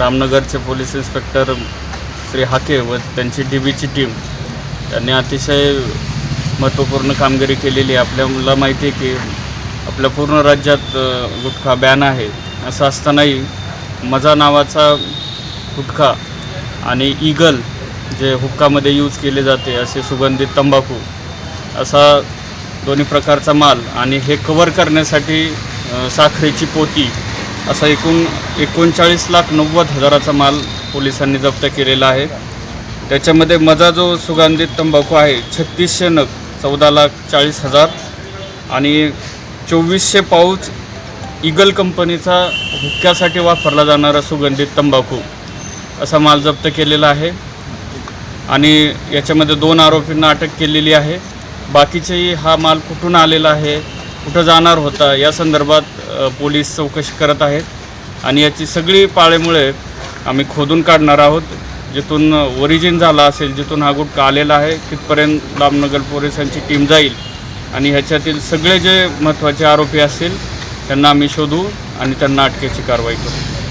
रामनगरचे police inspector Shri Hake व त्यांची D बीची टीम त्यांनी अतिशय महत्त्वपूर्ण कामगिरी केलेली आहे. आपल्याला माहिती आहे की आपल्या पूर्ण राज्यात गुटखा बॅन आहे. असं असतानाही मजा नावाचा गुटखा आणि ईगल जे हुक्कामध्ये यूज केले जाते असे सुगंधित तंबाखू असा दोन्ही प्रकारचा माल आणि हे कवर करण्यासाठी साखरेची पोती असा एकूण एकोणचाळीस लाख नव्वद हजाराचा माल पोलिसांनी जप्त केलेला आहे. त्याच्यामध्ये मजा जो सुगंधित तंबाखू आहे छत्तीसशे नग चौदा लाख चाळीस हजार आणि चोवीसशे पाऊच इगल कंपनीचा हुक्क्यासाठी वापरला जाणारा सुगंधित तंबाखू असा माल जप्त केलेला आहे. आणि याच्यामध्ये दोन आरोपींना अटक केलेली आहे. बाकीचेही हा माल कुठून आलेला आहे कुठं जाणार होता या संदर्भात पोलीस चौकशी करत आहेत. आणि याची सगळी पाळेमुळे आम्ही खोदून काढणार आहोत. जिथून ओरिजिन झाला असेल जिथून हा गुटखा आलेला आहे तिथपर्यंत रामनगर पोलिसांची टीम जाईल. आणि ह्याच्यातील सगळे जे महत्त्वाचे आरोपी असतील त्यांना आम्ही शोधू आणि त्यांना अटकेची कारवाई करू.